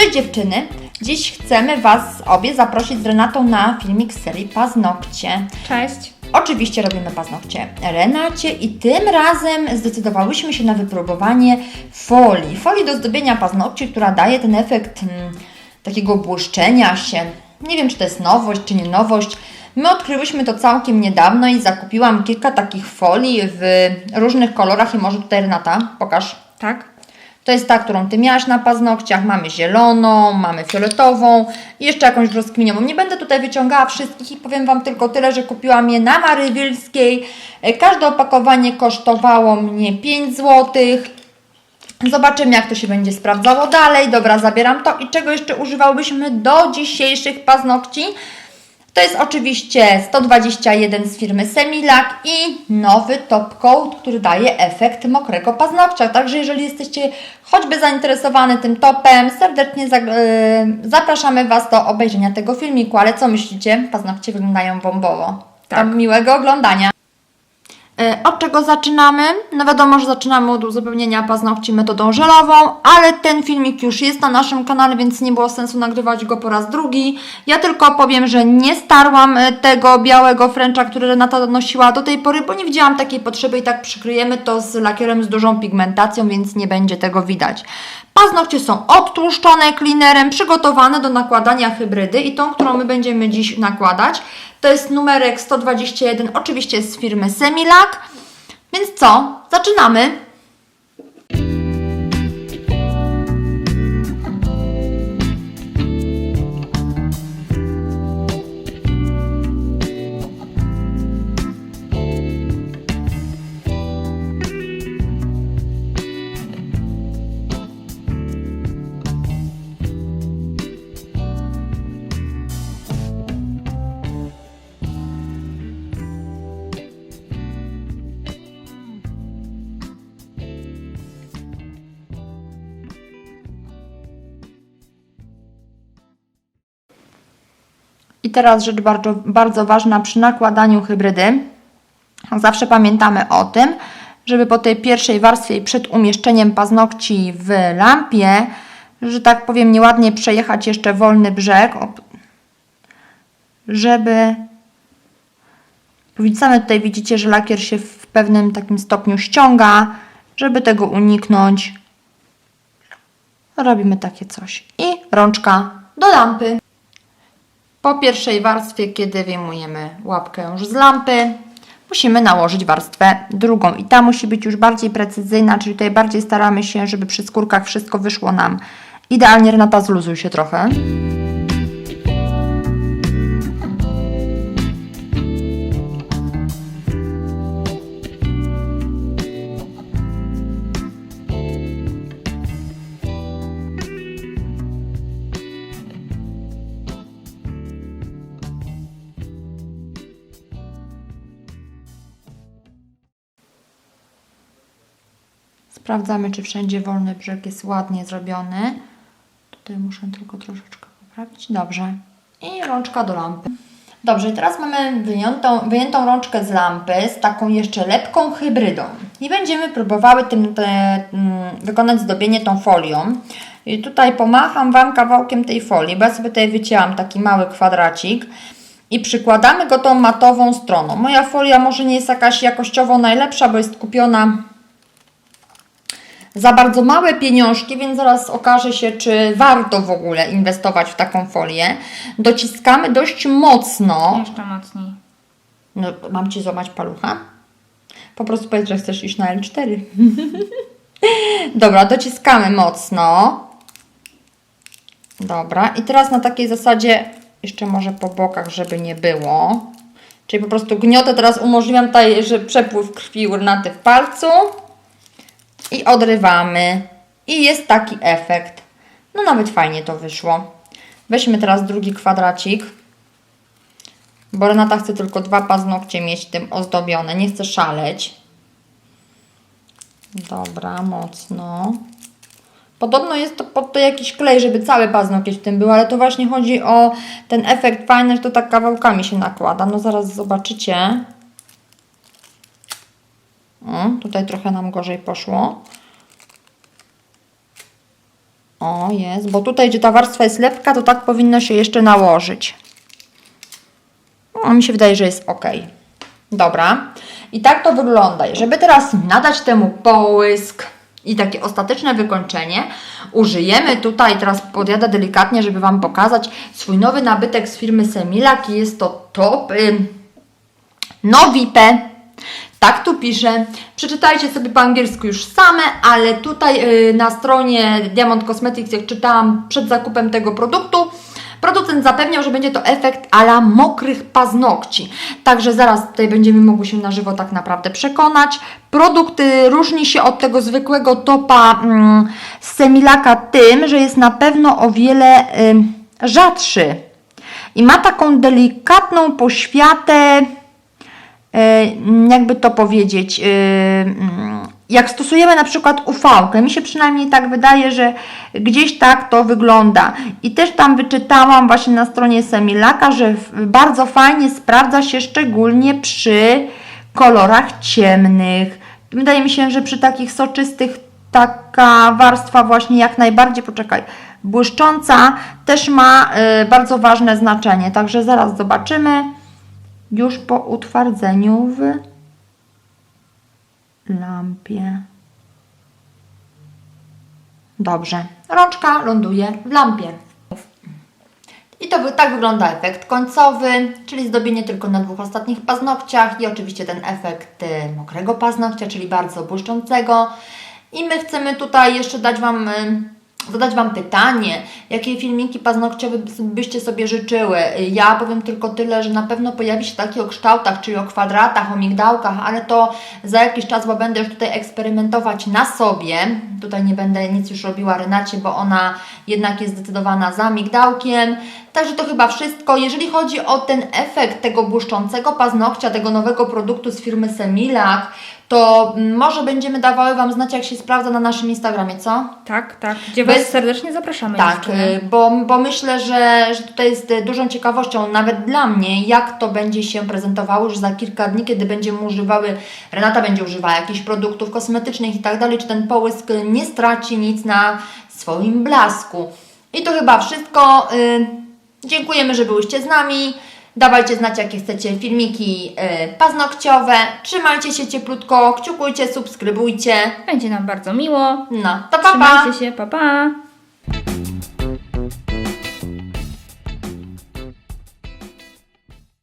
Cześć dziewczyny! Dziś chcemy Was obie zaprosić z Renatą na filmik z serii Paznokcie. Cześć. Oczywiście robimy paznokcie Renacie i tym razem zdecydowałyśmy się na wypróbowanie folii. Folii do zdobienia paznokci, która daje ten efekt mm, takiego błyszczenia się. Nie wiem, czy to jest nowość, czy nie nowość. My odkryłyśmy to całkiem niedawno i zakupiłam kilka takich folii w różnych kolorach i może tutaj Renata, pokaż. Tak? To jest ta, którą Ty miałaś na paznokciach. Mamy zieloną, mamy fioletową i jeszcze jakąś brzoskwiniową. Nie będę tutaj wyciągała wszystkich i powiem Wam tylko tyle, że kupiłam je na Marywilskiej. E, Każde opakowanie kosztowało mnie 5 zł. Zobaczymy, jak to się będzie sprawdzało dalej. Dobra, zabieram to. I czego jeszcze używałyśmy do dzisiejszych paznokci? To jest oczywiście 121 z firmy Semilac i nowy top coat, który daje efekt mokrego paznokcia. Także jeżeli jesteście choćby zainteresowany tym topem, serdecznie yy, zapraszamy Was do obejrzenia tego filmiku. Ale co myślicie? Paznokcie wyglądają bombowo. Tak. To miłego oglądania. E, Od czego zaczynamy? No wiadomo, że zaczynamy od uzupełnienia paznokci metodą żelową, ale ten filmik już jest na naszym kanale, więc nie było sensu nagrywać go po raz drugi. Ja tylko powiem, że nie starłam e, tego białego fręcza, który Renata nosiła do tej pory, bo nie widziałam takiej potrzeby i tak przykryjemy to z lakierem z dużą pigmentacją, więc nie będzie tego widać. Paznokcie są odtłuszczone cleanerem, przygotowane do nakładania hybrydy i tą, którą my będziemy dziś nakładać, to jest numerek 121, oczywiście z firmy Semilac. Więc co? Zaczynamy! I teraz rzecz bardzo, bardzo ważna przy nakładaniu hybrydy. Zawsze pamiętamy o tym, żeby po tej pierwszej warstwie przed umieszczeniem paznokci w lampie, że tak powiem, nieładnie przejechać jeszcze wolny brzeg, żeby. Same tutaj widzicie, że lakier się w pewnym takim stopniu ściąga, żeby tego uniknąć. Robimy takie coś. I rączka do lampy. Po pierwszej warstwie, kiedy wyjmujemy łapkę już z lampy, musimy nałożyć warstwę drugą i ta musi być już bardziej precyzyjna, czyli tutaj bardziej staramy się, żeby przy skórkach wszystko wyszło nam idealnie. Renata, zluzuj się trochę. Sprawdzamy, czy wszędzie wolny brzeg jest ładnie zrobiony. Tutaj muszę tylko troszeczkę poprawić. Dobrze. I rączka do lampy. Dobrze, teraz mamy wyjętą, wyjętą rączkę z lampy z taką jeszcze lepką hybrydą. I będziemy próbowały tym, te, mm, wykonać zdobienie tą folią. I tutaj pomacham Wam kawałkiem tej folii, bo ja sobie tutaj wycięłam taki mały kwadracik i przykładamy go tą matową stroną. Moja folia może nie jest jakaś jakościowo najlepsza, bo jest kupiona za bardzo małe pieniążki, więc zaraz okaże się, czy warto w ogóle inwestować w taką folię. Dociskamy dość mocno. Jeszcze mocniej. No, mam Ci złamać palucha? Po prostu powiedz, że chcesz iść na L4. Dobra, dociskamy mocno. Dobra, i teraz na takiej zasadzie, jeszcze może po bokach, żeby nie było. Czyli po prostu gniotę teraz umożliwiam tutaj, że przepływ krwi urnaty w palcu. I odrywamy. I jest taki efekt. No nawet fajnie to wyszło. Weźmy teraz drugi kwadracik. Bo Renata chce tylko dwa paznokcie mieć tym ozdobione. Nie chce szaleć. Dobra, mocno. Podobno jest to pod to jakiś klej, żeby cały paznokieć w tym był, ale to właśnie chodzi o ten efekt fajny, że to tak kawałkami się nakłada. No zaraz zobaczycie. O, tutaj trochę nam gorzej poszło. O, jest, bo tutaj, gdzie ta warstwa jest lepka, to tak powinno się jeszcze nałożyć. No, mi się wydaje, że jest ok. Dobra. I tak to wygląda. Żeby teraz nadać temu połysk i takie ostateczne wykończenie, użyjemy tutaj, teraz podjadę delikatnie, żeby Wam pokazać swój nowy nabytek z firmy Semilak. Jest to top y, Novipe. Tak tu pisze. Przeczytajcie sobie po angielsku już same, ale tutaj y, na stronie Diamond Cosmetics, jak czytałam przed zakupem tego produktu, producent zapewniał, że będzie to efekt ala mokrych paznokci. Także zaraz tutaj będziemy mogły się na żywo tak naprawdę przekonać. Produkt różni się od tego zwykłego topa mm, z Semilaka tym, że jest na pewno o wiele y, rzadszy. I ma taką delikatną poświatę jakby to powiedzieć, e, mm, jak stosujemy na przykład UV, mi się przynajmniej tak wydaje, że gdzieś tak to wygląda. I też tam wyczytałam właśnie na stronie Semilaka, że bardzo fajnie sprawdza się szczególnie przy kolorach ciemnych. Wydaje mi się, że przy takich soczystych taka warstwa właśnie jak najbardziej, poczekaj, błyszcząca też ma e, bardzo ważne znaczenie. Także zaraz zobaczymy już po utwardzeniu w lampie. Dobrze. Rączka ląduje w lampie. I to tak wygląda efekt końcowy, czyli zdobienie tylko na dwóch ostatnich paznokciach i oczywiście ten efekt y, mokrego paznokcia, czyli bardzo błyszczącego. I my chcemy tutaj jeszcze dać Wam, y, zadać Wam pytanie, jakie filmiki paznokciowe byście sobie życzyły. Ja powiem tylko tyle, że na pewno pojawi się taki o kształtach, czyli o kwadratach, o migdałkach, ale to za jakiś czas, bo będę już tutaj eksperymentować na sobie. Tutaj nie będę nic już robiła Renacie, bo ona jednak jest zdecydowana za migdałkiem. Także to chyba wszystko. Jeżeli chodzi o ten efekt tego błyszczącego paznokcia, tego nowego produktu z firmy Semilak, to może będziemy dawały Wam znać, jak się sprawdza na naszym Instagramie, co? Tak, tak. Gdzie Bez- Was serdecznie zapraszamy. Tak, dziewczyny. y, bo, bo myślę, że, że tutaj jest y, dużą ciekawością, nawet dla mnie, jak to będzie się prezentowało już za kilka dni, kiedy będziemy używały, Renata będzie używała jakichś produktów kosmetycznych i tak dalej, czy ten połysk nie straci nic na swoim blasku. I to chyba wszystko. Y, Dziękujemy, że byłyście z nami. Dawajcie znać, jakie chcecie filmiki y, paznokciowe. Trzymajcie się cieplutko, kciukujcie, subskrybujcie. Będzie nam bardzo miło. No, to pa, pa! Trzymajcie się, pa pa!